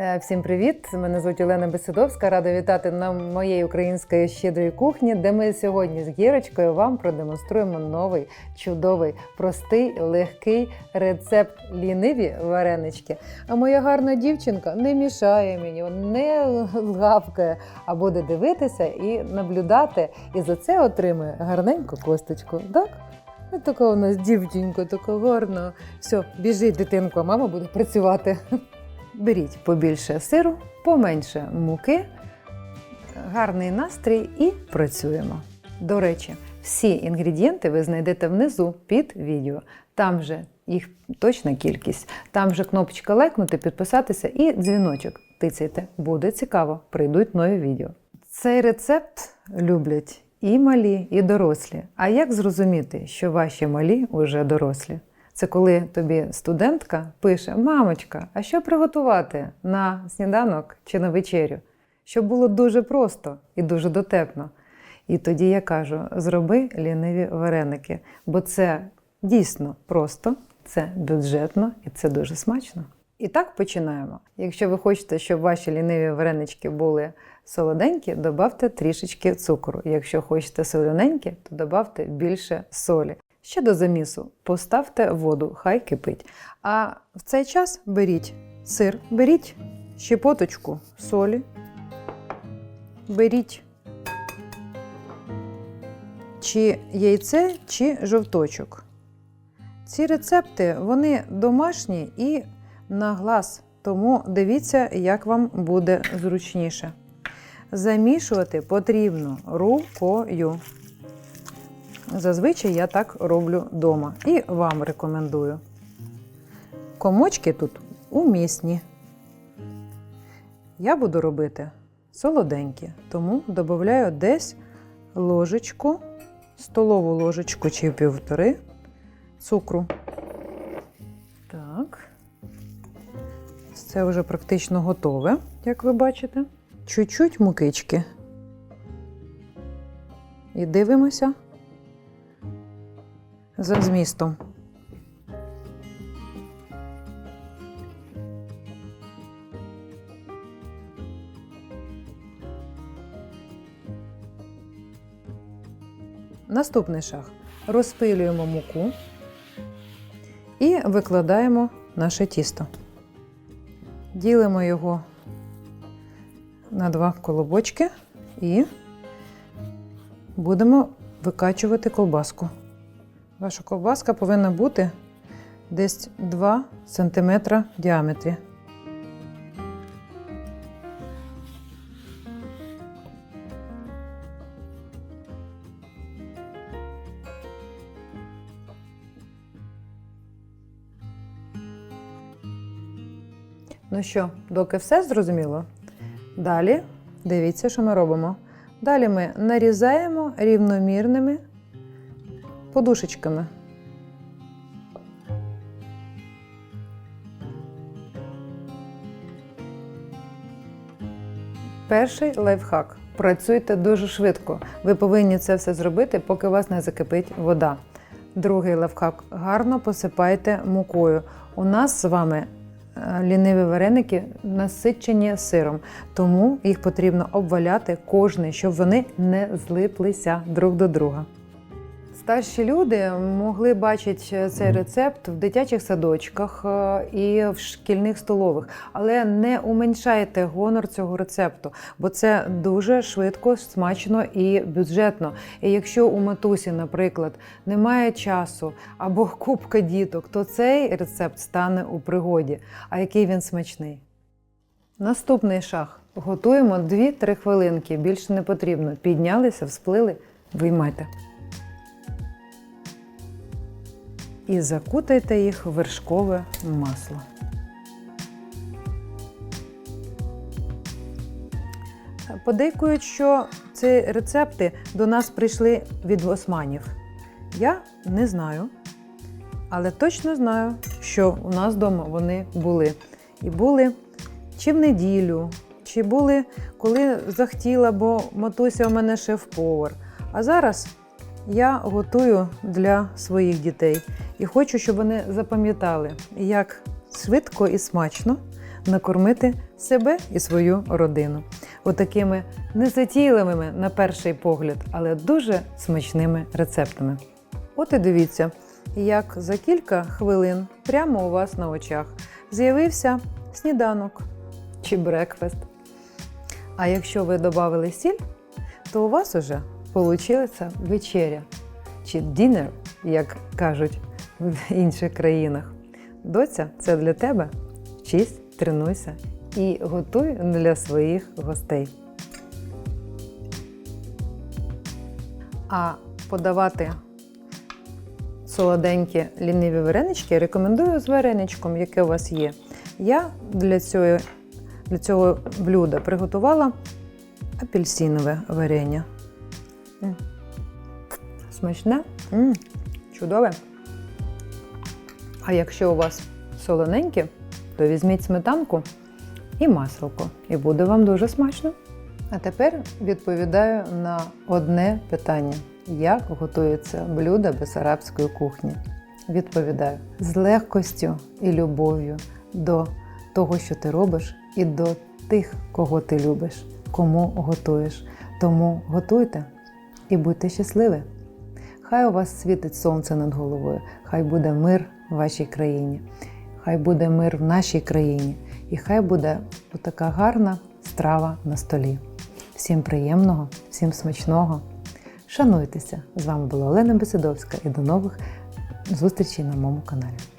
Е, Всім привіт! Мене звуть Олена Бесидовська. Рада вітати на моєї української щедрої кухні, де ми сьогодні з Гірочкою вам продемонструємо новий чудовий, простий, легкий рецепт ліниві варенички. А моя гарна дівчинка не мішає мені, не лгавкає, а буде дивитися і наблюдати. І за це отримує гарненьку косточку. Так? Ось така у нас дівчинка, така гарна. Все, біжить дитинку, а мама буде працювати. Беріть побільше сиру, поменше муки, гарний настрій і працюємо. До речі, всі інгредієнти ви знайдете внизу під відео. Там же їх точна кількість. Там же кнопочка лайкнути, підписатися і дзвіночок тицяйте. Буде цікаво, прийдуть нові відео. Цей рецепт люблять і малі, і дорослі. А як зрозуміти, що ваші малі вже дорослі? Це коли тобі студентка пише: Мамочка, а що приготувати на сніданок чи на вечерю? Щоб було дуже просто і дуже дотепно. І тоді я кажу: зроби ліниві вареники, бо це дійсно просто, це бюджетно і це дуже смачно. І так починаємо. Якщо ви хочете, щоб ваші ліниві варенички були солоденькі, додавте трішечки цукру. Якщо хочете солоненькі, то додавте більше солі. Ще до замісу поставте воду, хай кипить. А в цей час беріть сир, беріть щепоточку солі, беріть чи яйце, чи жовточок. Ці рецепти вони домашні і на глаз, тому дивіться, як вам буде зручніше. Замішувати потрібно рукою. Зазвичай я так роблю вдома і вам рекомендую. Комочки тут умісні. Я буду робити солоденькі, тому додаю десь ложечку, столову ложечку чи півтори цукру. Так. Це вже практично готове, як ви бачите. Чуть-чуть мукички. І дивимося за змістом. Наступний шаг. Розпилюємо муку і викладаємо наше тісто. Ділимо його на два колобочки і будемо викачувати колбаску. Ваша ковбаска повинна бути десь 2 см в діаметрі. Ну що, доки все зрозуміло? Далі дивіться, що ми робимо. Далі ми нарізаємо рівномірними подушечками. Перший лайфхак. Працюйте дуже швидко. Ви повинні це все зробити, поки у вас не закипить вода. Другий лайфхак. Гарно посипайте мукою. У нас з вами е, ліниві вареники насичені сиром, тому їх потрібно обваляти кожний, щоб вони не злиплися друг до друга. Старші люди могли бачити цей рецепт в дитячих садочках е, і в шкільних столових, але не уменьшайте гонор цього рецепту, бо це дуже швидко, смачно і бюджетно. І якщо у матусі, наприклад, немає часу або купка діток, то цей рецепт стане у пригоді. А який він смачний? Наступний шаг. Готуємо 2-3 хвилинки. Більше не потрібно. Піднялися, всплили, виймайте. І закутайте їх в вершкове масло. Подейкують, що ці рецепти до нас прийшли від османів. Я не знаю, але точно знаю, що у нас вдома вони були. І були чи в неділю, чи були, коли захотіла, бо матуся у мене шеф-повар. А зараз я готую для своїх дітей і хочу, щоб вони запам'ятали, як швидко і смачно накормити себе і свою родину. Отакими незатійливими на перший погляд, але дуже смачними рецептами. От і дивіться, як за кілька хвилин прямо у вас на очах з'явився сніданок чи брекфест. А якщо ви додали сіль, то у вас уже вийшла вечеря чи дінер, як кажуть в інших країнах. Доця, це для тебе. Вчись, тренуйся і готуй для своїх гостей. А подавати солоденькі ліниві варенички рекомендую з вареничком, яке у вас є. Я для цього, для цього блюда приготувала апельсинове варення. М. Смачне, М, чудове. А якщо у вас солоненьке, то візьміть сметанку і масло, і буде вам дуже смачно. А тепер відповідаю на одне питання: як готується блюдо бесарабської кухні? Відповідаю з легкостю і любов'ю до того, що ти робиш, і до тих, кого ти любиш, кому готуєш. Тому готуйте і будьте щасливі. Хай у вас світить сонце над головою, хай буде мир в вашій країні, хай буде мир в нашій країні, і хай буде така гарна страва на столі. Всім приємного, всім смачного. Шануйтеся! З вами була Олена Бесидовська і до нових зустрічей на моєму каналі.